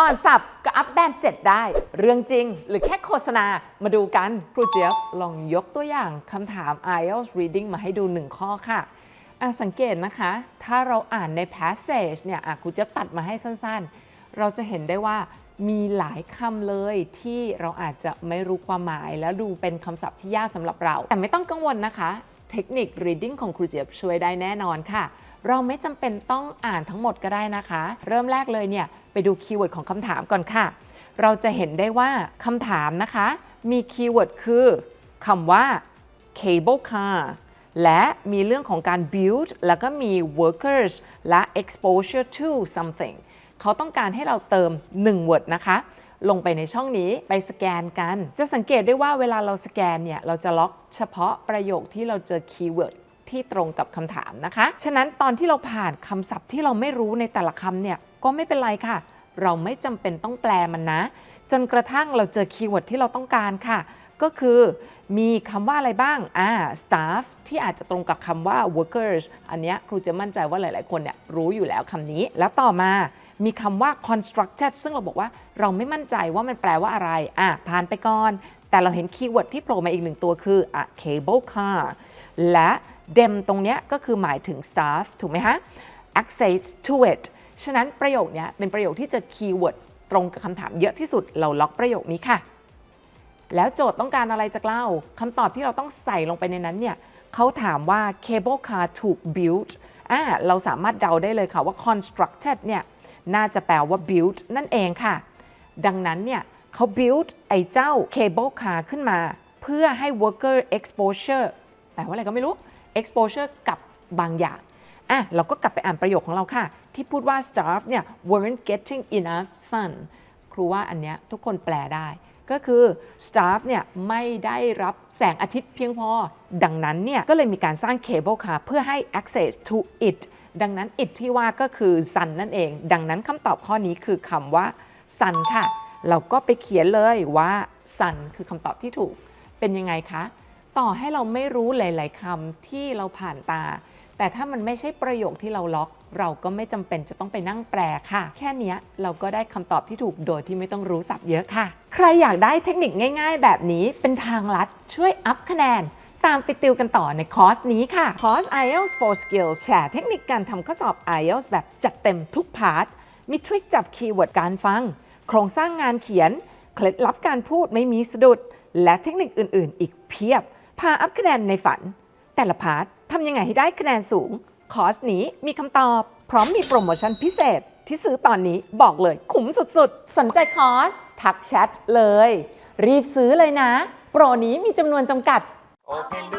อ่อนสับก็อัพแบนด์7ได้ เรื่องจริงหรือแค่โฆษณามาดูกันครูเจี๊ยบลองยกตัวอย่างคำถาม IELTS reading มาให้ดูหนึ่งข้อค่ะอะสังเกตนะคะ ถ้าเราอ่านใน passage เนี่ยอะครูเจี๊ยบตัดมาให้สั้นๆ เราจะเห็นได้ว่ามีหลายคำเลยที่เราอาจจะไม่รู้ความหมาย แล้วดูเป็นคำศัพท์ที่ยากสำหรับเรา แต่ไม่ต้องกังวลนะคะ เทคนิค reading ของครูเจี๊ยบช่วยได้แน่นอนค่ะ เราไม่จำเป็นต้องอ่านทั้งหมดก็ได้นะคะ เริ่มแรกเลยเนี่ย ไปดูคีย์เวิร์ดของคำถามก่อนค่ะ เราจะเห็นได้ว่าคำถามนะคะ มีคีย์เวิร์ดคือคำว่า cable car และมีเรื่องของการ build แล้วก็มี workers และ exposure to something เขาต้องการให้เราเติม 1 word นะคะ ลงไปในช่องนี้ไปสแกนกัน จะสังเกตได้ว่าเวลาเราสแกนเนี่ย เราจะล็อกเฉพาะประโยคที่เราเจอคีย์เวิร์ดที่ตรงกับคำถามนะคะ ฉะนั้นตอนที่เราผ่านคำศัพท์ที่เราไม่รู้ในแต่ละคำเนี่ย ก็ไม่เป็นไรค่ะ เราไม่จำเป็นต้องแปลมันนะ จนกระทั่งเราเจอคีย์เวิร์ดที่เราต้องการค่ะ ก็คือมีคำว่าอะไรบ้างอ่า staff ที่อาจจะตรงกับคำว่า workers อันนี้ครูจะมั่นใจว่าหลาย ๆ คนเนี่ยรู้อยู่แล้วคำนี้ แล้วต่อมามีคำว่า constructed ซึ่งเราบอกว่าเราไม่มั่นใจว่ามันแปลว่าอะไร อะ ผ่านไปก่อน แต่เราเห็นคีย์เวิร์ดที่โผล่มาอีกหนึ่งตัวคืออะ cable car และ dem ตรงเนี้ยก็คือหมายถึง staff ถูกไหมฮะ access to it ฉะนั้นประโยคนี้เป็นประโยคที่จะคีย์เวิร์ดตรงกับคำถามเยอะที่สุดเราล็อกประโยคนี้ค่ะ แล้วโจทย์ต้องการอะไรจากเราคำตอบที่เราต้องใส่ลงไปในนั้นเนี่ยเขาถามว่า cable car ถูก built อ่าเราสามารถเดาได้เลยค่ะว่า constructed เนี่ยน่าจะแปลว่า built นั่นเองค่ะ ดังนั้นเนี่ยเขา build ไอ้เจ้า cable car ขึ้นมา เพื่อให้ worker exposure แปลว่าอะไรก็ไม่รู้ exposure กับบางอย่าง อะเราก็กลับไปอ่านประโยคของเราค่ะ ที่พูดว่า staff เนี่ย weren't getting enough sun ครูว่าอันเนี้ยทุกคนแปลได้ ก็คือ staff เนี่ยไม่ได้รับแสงอาทิตย์เพียงพอ ดังนั้นเนี่ยก็เลยมีการสร้าง cable car เพื่อให้ access to it ดังนั้น it ที่ว่าก็คือ sun นั่นเอง ดังนั้นคำตอบข้อนี้คือคำว่า sun ค่ะ เราก็ไปเขียนเลยว่า sun คือคำตอบที่ถูก เป็นยังไงคะ ต่อให้เราไม่รู้หลาย ๆคำที่เราผ่านตา แต่ถ้ามันไม่ใช่ประโยคที่เราล็อก เราก็ไม่จำเป็นจะต้องไปนั่งแปลค่ะ แค่นี้เราก็ได้คำตอบที่ถูกโดยที่ไม่ต้องรู้ศัพท์เยอะค่ะ ใครอยากได้เทคนิคง่าย ๆ แบบนี้เป็นทางลัดช่วยอัพคะแนนตามไปติวกันต่อในคอร์สนี้ค่ะ คอร์ส IELTS for Skills แชร์เทคนิคการทำข้อสอบ IELTS แบบจัดเต็มทุกพาร์ท มีทริคจับคีย์เวิร์ดการฟัง โครงสร้างงานเขียน เคล็ดลับการพูดไม่มีสะดุด และเทคนิคอื่น ๆ อีกเพียบ พาอัพคะแนนในฝัน แต่ละพาร์ท ทำยังไงให้ได้คะแนนสูง คอร์สนี้มีคำตอบ พร้อมมีโปรโมชั่นพิเศษที่ซื้อตอนนี้บอกเลยคุ้มสุดๆ สนใจคอร์ส ทักแชทเลย รีบซื้อเลยนะ โปรนี้มีจำนวนจำกัด Open